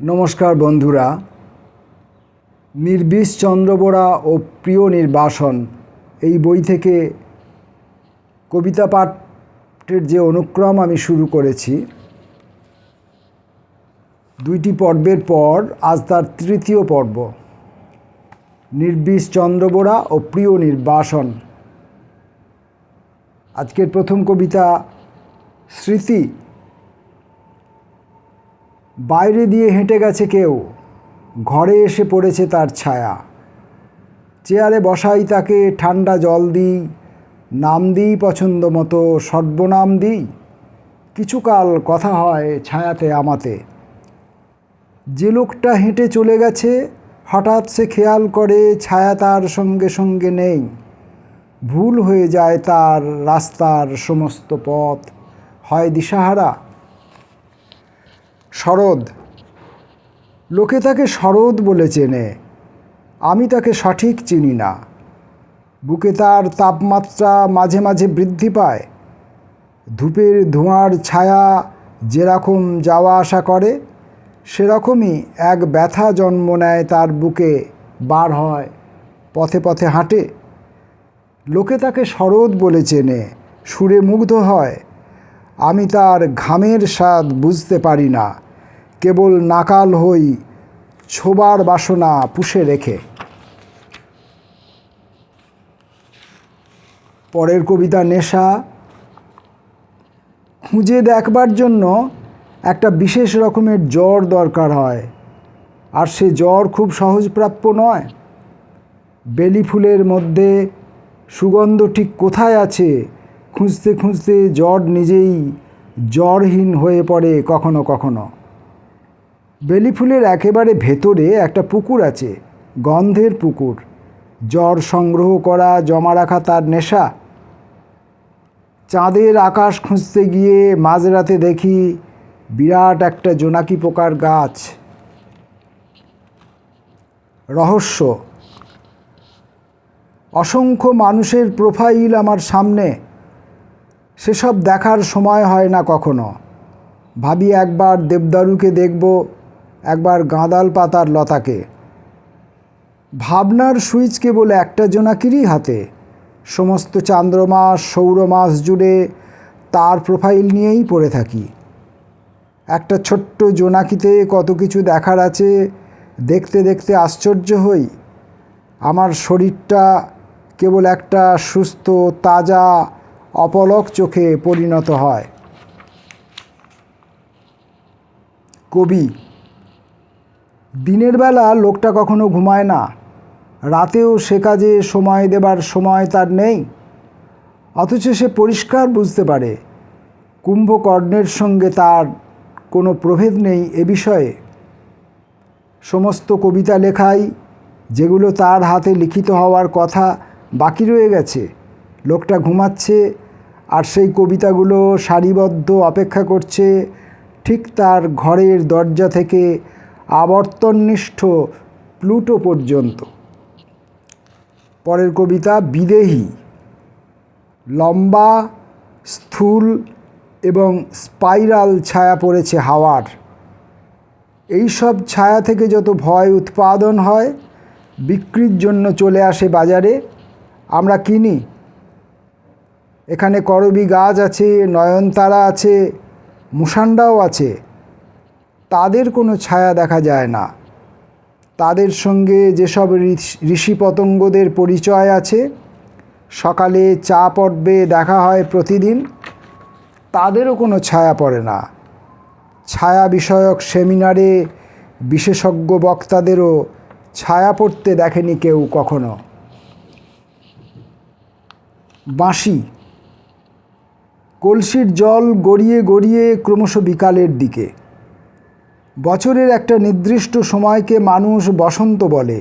নমস্কার বন্ধুরা। নির্বিষ চন্দ্র বোরা ও প্রিয় নির্বাসন এই বই থেকে কবিতা পাঠের যে অনুক্রম আমি শুরু করেছি, দুইটি পর্বের পর আজ তার তৃতীয় পর্ব। নির্বিষ চন্দ্র বোরা ও প্রিয় নির্বাসন। আজকের প্রথম কবিতা স্মৃতি বাইরে দিয়ে হেঁটে গেছে কেউ। ঘরে এসে পড়েছে তার ছায়া। চেয়ারে বসাই তাকে ঠান্ডা জল দিই, নাম দিই পছন্দ মতো, সর্বনাম দিই। কিছুকাল কথা হয় ছায়াতে আমাতে। যে লোকটা হেঁটে চলে গেছে, হঠাৎ সে খেয়াল করে ছায়া তার সঙ্গে সঙ্গে নেই। ভুল হয়ে যায় তার রাস্তার সমস্ত পথ। হয় দিশাহারা শরৎ। লোকে তাকে শরৎ বলে চেনে। আমি তাকে সঠিক চিনি না। বুকে তার তাপমাত্রা মাঝে মাঝে বৃদ্ধি পায়। ধূপের ধোঁয়ার ছায়া যেরকম যাওয়া আসা করে, সেরকমই এক ব্যথা জন্ম নেয় তার বুকে, বার হয়, পথে পথে হাঁটে। লোকে তাকে শরৎ বলে চেনে, সুরে মুগ্ধ হয়। আমি তার ঘামের স্বাদ বুঝতে পারি না। কেবল নাকাল হই ছোবার বাসনা পুষে রেখে। পরের কবিতা নেশা খুঁজে দেখবার জন্য একটা বিশেষ রকমের জ্বর দরকার হয়, আর সে জ্বর খুব সহজপ্রাপ্য নয়। বেলি ফুলের মধ্যে সুগন্ধ ঠিক কোথায় আছে, খুঁজতে খুঁজতে জ্বর নিজেই জ্বরহীন হয়ে পড়ে কখনো কখনো। বেলি ফুলের একেবারে ভেতরে একটা পুকুর আছে, গন্ধের পুকুর। জ্বর সংগ্রহ করা, জমা রাখা তার নেশা। চাঁদের আকাশ খুঁজতে গিয়ে মাঝরাতে দেখি বিরাট একটা জোনাকি পোকার গাছ। রহস্য। অসংখ্য মানুষের প্রোফাইল আমার সামনে। সেসব দেখার সময় হয় না কখনো। ভাবি একবার দেবদারুকে দেখব একবার গাঁদাল পাতার লতাকে। ভাবনার সুইচ কেবল একটা জোনাকিরই হাতে। সমস্ত চান্দ্রমাস, সৌরমাস জুড়ে তার প্রোফাইল নিয়েই পড়ে থাকি। একটা ছোট্ট জোনাকিতে কত কিছু দেখার আছে, দেখতে দেখতে আশ্চর্য হই। আমার শরীরটা কেবল একটা সুস্থ, তাজা, অপলক চোখে পরিণত হয়। কবি দিনের বেলা লোকটা কখনো ঘুমায় না। রাতেও সে কাজে সময় দেবার সময় তার নেই। অথচ সে পরিষ্কার বুঝতে পারে, কুম্ভকর্ণের সঙ্গে তার কোনো প্রভেদ নেই এ বিষয়ে। সমস্ত কবিতা লেখাই, যেগুলো তার হাতে লিখিত হওয়ার কথা বাকি রয়ে গেছে। লোকটা ঘুমাচ্ছে আর সেই কবিতাগুলো সারিবদ্ধ অপেক্ষা করছে, ঠিক তার ঘরের দরজা থেকে আবর্তননিষ্ঠ প্লুটো পর্যন্ত। পরের কবিতা, বিদেহী। লম্বা, স্থূল এবং স্পাইরাল ছায়া পড়েছে হাওয়ার। এই সব ছায়া থেকে যত ভয় উৎপাদন হয়, বিক্রির জন্য চলে আসে বাজারে। আমরা কিনি। এখানে করবি গাছ আছে, নয়নতারা আছে মুসান্ডাও আছে। তাদের কোনো ছায়া দেখা যায় না। তাদের সঙ্গে যেসব ঋষি পতঙ্গদের পরিচয় আছে, সকালে চা পর্বে দেখা হয় প্রতিদিন, তাদেরও কোনো ছায়া পড়ে না। ছায়া বিষয়ক সেমিনারে বিশেষজ্ঞ বক্তাদেরও ছায়া পড়তে দেখেনি কেউ কখনো। বাঁশি, কলসির জল গড়িয়ে গড়িয়ে ক্রমশ বিকালের দিকে। বছরের একটা নির্দিষ্ট সময়কে মানুষ বসন্ত বলে।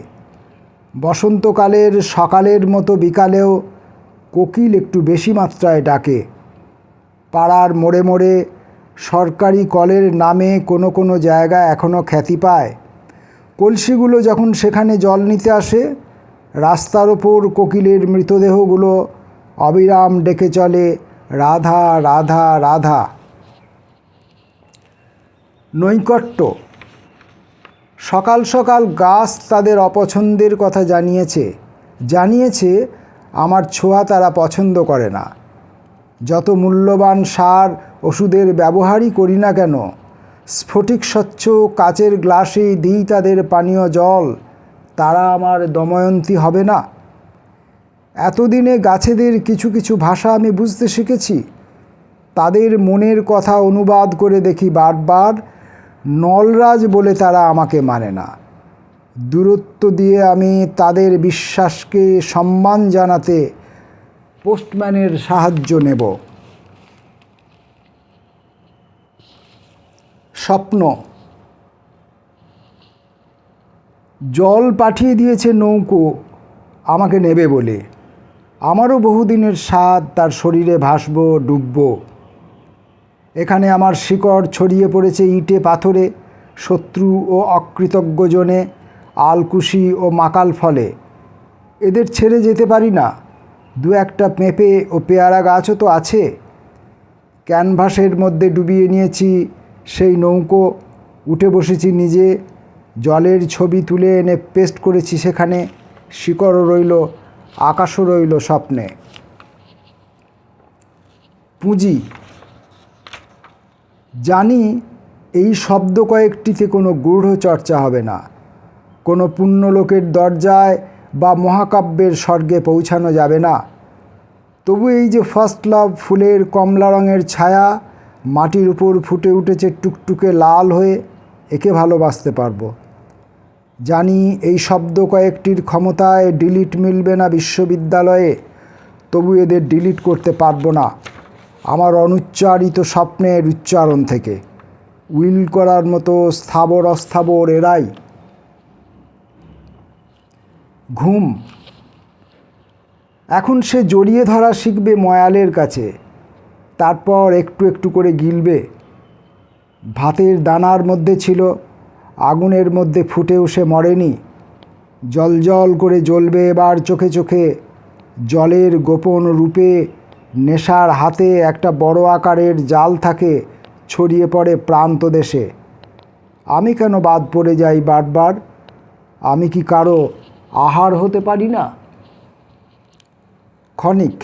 বসন্তকালের সকালের মতো বিকালেও কোকিল একটু বেশি মাত্রায় ডাকে। পাড়ার মোড়ে মোড়ে সরকারি কলের নামে কোনো কোনো জায়গা এখনও খ্যাতি পায়। কলসিগুলো যখন সেখানে জল নিতে আসে, রাস্তার ওপর কোকিলের মৃতদেহগুলো অবিরাম ডেকে চলে, রাধা রাধা রাধা। নৈকট্য। সকাল সকাল গাছ তাদের অপছন্দের কথা জানিয়েছে। জানিয়েছে, আমার ছোঁয়া তারা পছন্দ করে না। যত মূল্যবান সার, ওষুধের ব্যবহারই করি না কেন, স্ফটিক স্বচ্ছ কাচের গ্লাসেই দিই তাদের পানীয় জল, তারা আমার দময়ন্তী হবে না। এতদিনে গাছেদের কিছু কিছু ভাষা আমি বুঝতে শিখেছি। তাদের মনের কথা অনুবাদ করে দেখি বারবার নলরাজ বলে তারা আমাকে মানে না। দূরত্ব দিয়ে আমি তাদের বিশ্বাসকে সম্মান জানাতে পোস্টম্যানের সাহায্য নেব। স্বপ্ন। জল পাঠিয়ে দিয়েছে নৌকো, আমাকে নেবে বলে। আমারও বহুদিনের স্বাদ, তার শরীরে ভাসবো, ডুববো। এখানে আমার শিকড় ছড়িয়ে পড়েছে ইটে পাথরে, শত্রু ও অকৃতজ্ঞ জনে আলকুশি ও মাকাল ফলে। এদের ছেড়ে যেতে পারি না। দু একটা পেঁপে ও পেয়ারা গাছও তো আছে। ক্যানভাসের মধ্যে ডুবিয়ে নিয়েছি সেই নৌকো। উঠে বসেছি নিজে। জলের ছবি তুলে এনে পেস্ট করেছি সেখানে। শিকড়ও রইল, আকাশও রইল স্বপ্নে। পুঁজি। জানি এই শব্দ কয়েকটিতে কোনো গূঢ় চর্চা হবে না। কোনো পুণ্যলোকের দরজায় বা মহাকাব্যের স্বর্গে পৌঁছানো যাবে না। তবু এই যে ফার্স্ট লাভ ফুলের কমলা রঙের ছায়া, মাটির উপর ফুটে উঠেছে টুকটুকে লাল হয়ে, একে ভালোবাসতে পারব। জানি এই শব্দ কয়েকটির ক্ষমতায় ডিলিট মিলবে না বিশ্ববিদ্যালয়ে, তবু এদের ডিলিট করতে পারব না। আমার অনুচ্চারিত স্বপ্নের উচ্চারণ থেকে। উইল করার মতো স্থাবর অস্থাবর এরাই। ঘুম। এখন সে জড়িয়ে ধরা শিখবে ময়ালের কাছে। তারপর একটু একটু করে গিলবে। ভাতের দানার মধ্যে ছিল, আগুনের মধ্যে ফুটেও সে মরেনি। জল জল করে জ্বলবে এবার চোখে চোখে। জলের গোপন রূপে নেশার হাতে একটা বড় আকারের জাল থাকে, ছড়িয়ে পড়ে প্রান্ত দেশে। আমি কেন বাদ পড়ে যাই বারবার? আমি কি কারও আহার হতে পারি না? ক্ষণিক।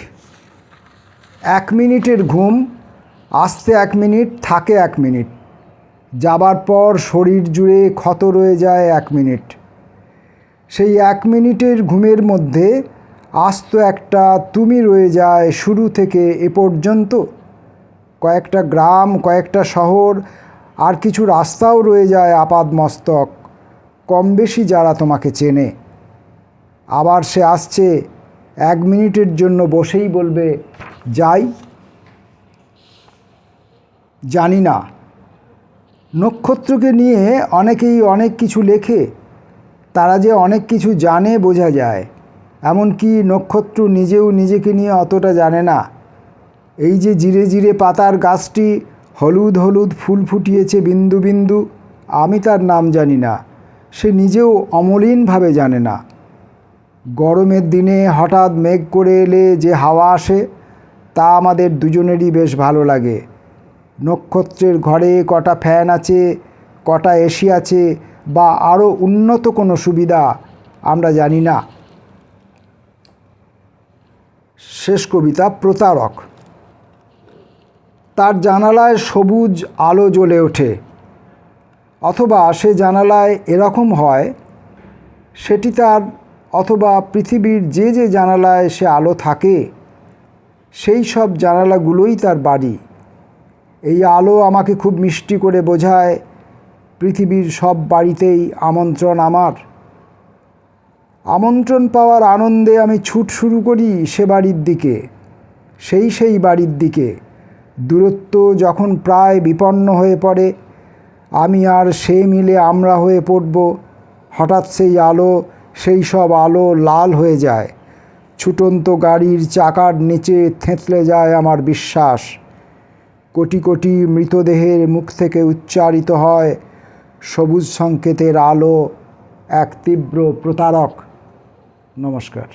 এক মিনিটের ঘুম, আসতে এক মিনিট, থাকে এক মিনিট। যাবার পর শরীর জুড়ে ক্ষত রয়ে যায় এক মিনিট। সেই এক মিনিটের ঘুমের মধ্যে আস্ত একটা তুমি রয়ে যায় শুরু থেকে এ পর্যন্ত। কয়েকটা গ্রাম, কয়েকটা শহর, আর কিছু রাস্তাও রয়ে যায় আপাদ মস্তক। কম বেশি যারা তোমাকে চেনে। আবার সে আসছে, এক মিনিটের জন্য বসেই বলবে, যাই। জানি না। নক্ষত্রকে নিয়ে অনেকেই অনেক কিছু লেখে। তারা যে অনেক কিছু জানে বোঝা যায়। এমনকি নক্ষত্র নিজেও নিজেকে নিয়ে অতটা জানে না। এই যে জিরে জিরে পাতার গাছটি হলুদ হলুদ ফুল ফুটিয়েছে বিন্দু বিন্দু, আমি তার নাম জানি না। সে নিজেও অমলিনভাবে জানে না। গরমের দিনে হঠাৎ মেঘ করে এলে যে হাওয়া আসে, তা আমাদের দুজনেরই বেশ ভালো লাগে। নক্ষত্রের ঘরে কটা ফ্যান আছে, কটা এসি আছে, বা আরও উন্নত কোনো সুবিধা আমরা জানি না। শেষ কবিতা প্রতারক। তার জানালায় সবুজ আলো জ্বলে ওঠে। অথবা সে জানালায় এরকম হয়, সেটি তার অথবা পৃথিবীর যে যে জানালায় সে আলো থাকে, সেই সব জানালাগুলোই তার বাড়ি। এই আলো আমাকে খুব মিষ্টি করে বোঝায়, পৃথিবীর সব বাড়িতেই আমন্ত্রণ আমার। আমন্ত্রণ পাওয়ার আনন্দে আমি ছুট শুরু করি সে বাড়ির দিকে। সেই সেই বাড়ির দিকে। দূরত্ব যখন প্রায় বিপন্ন হয়ে পড়ে, আমি আর সে মিলে আমরা হয়ে পড়ব। হঠাৎ সেই আলো, সেই সব আলো লাল হয়ে যায়। ছুটন্ত গাড়ির চাকার নিচে থেঁতলে যায় আমার বিশ্বাস। কোটি কোটি মৃতদেহের মুখ থেকে উচ্চারিত হয় সবুজ সংকেতের আলো, এক তীব্র প্রতারক। নমস্কার